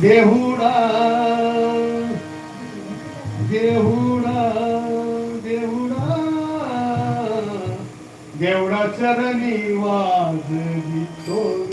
देहुडा देहुडा देहुडा. देवडा चरणी वाजली देहुडा.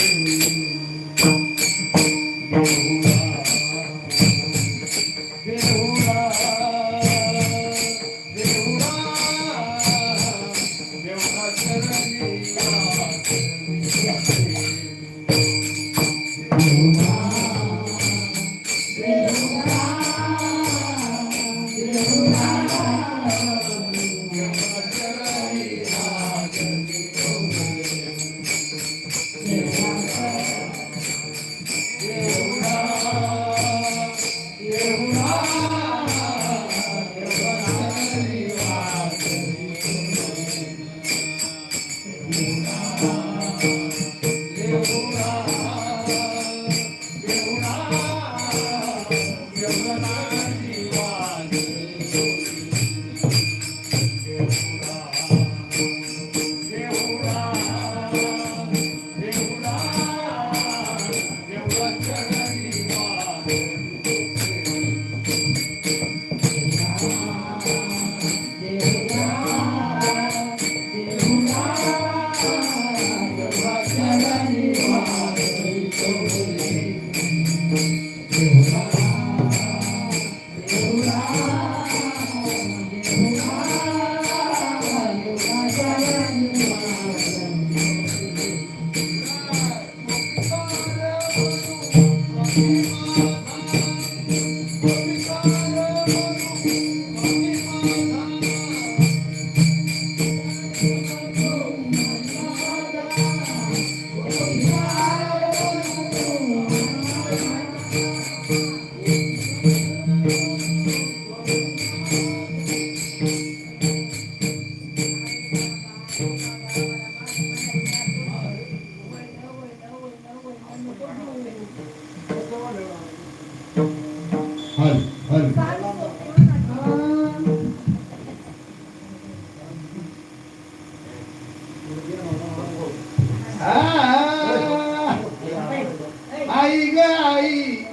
aí, aí.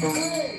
Música